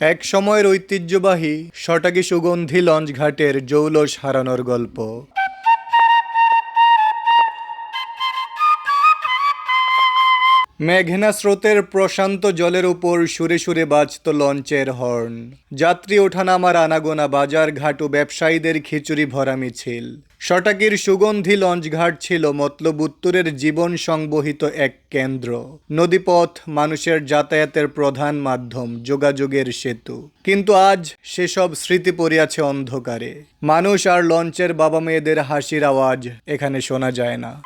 এক সময়ের ঐতিহ্যবাহী শটাকি সুগন্ধি লঞ্চ ঘাটের জৌলস হারানোর গল্প। মেঘনা স্রোতের প্রশান্ত জলের উপর সুরে সুরে বাজত লঞ্চের হর্ন। যাত্রী ওঠানামার আনাগোনা বাজার ঘাট ও ব্যবসায়ীদের খিচুড়ি ভরা মিছিল। শটাকির সুগন্ধি লঞ্চঘাট ছিল মতলব উত্তরের জীবন সংবহিত এক কেন্দ্র। নদীপথ মানুষের যাতায়াতের প্রধান মাধ্যম, যোগাযোগের সেতু। কিন্তু আজ সেসব স্মৃতি পড়িয়াছে অন্ধকারে। মানুষ আর লঞ্চের বাবা মেয়েদের হাসির আওয়াজ এখানে শোনা যায় না।